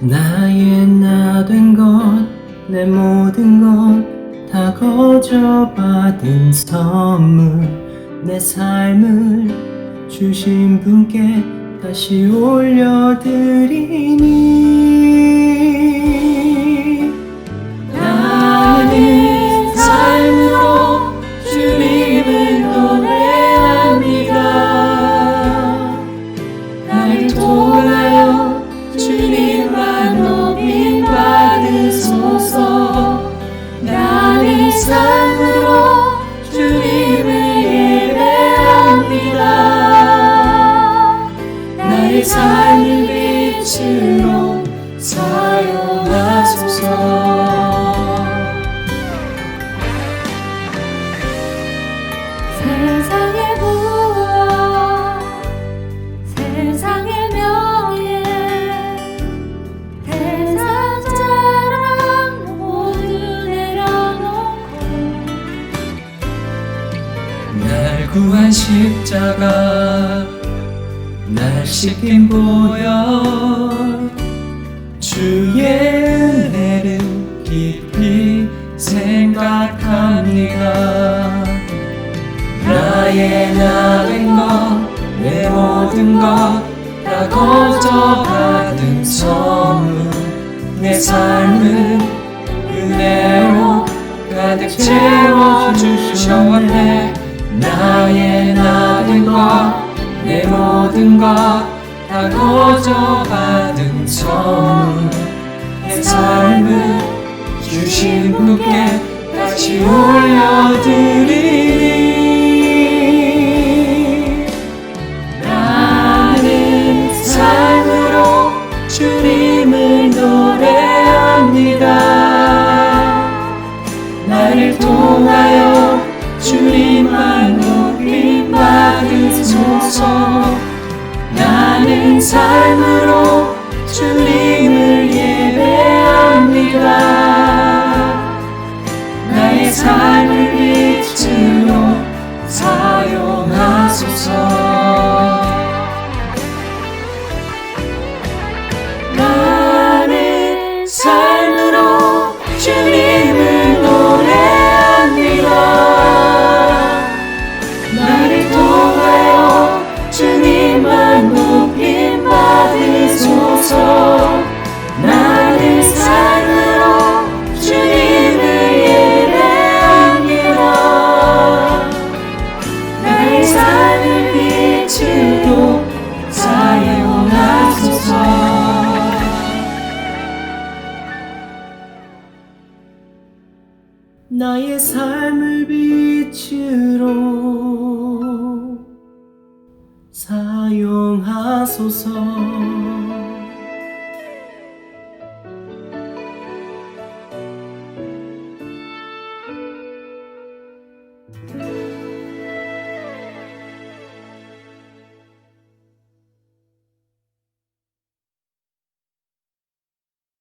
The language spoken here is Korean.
나의 나 된 것, 내 모든 것 다 거저 받은 선물. 내 삶을 주신 분께 다시 올려드리니 나는 날 구한 십자가 날 씻긴 보혈 주의 은혜를 깊이 생각합니다. 나의 나된 것내 모든 것 다 거저 받은 선물. 내 삶을 은혜로 가득 채워주셨 것다 거저 받은 선물 내 삶을 주신 분께 다시 올려드리니 나는 삶으로 주님을 노래합니다. 나를 통하여 주님만 높임 받으소서 삶으로 주님 나의 삶을 빛으로 사용하소서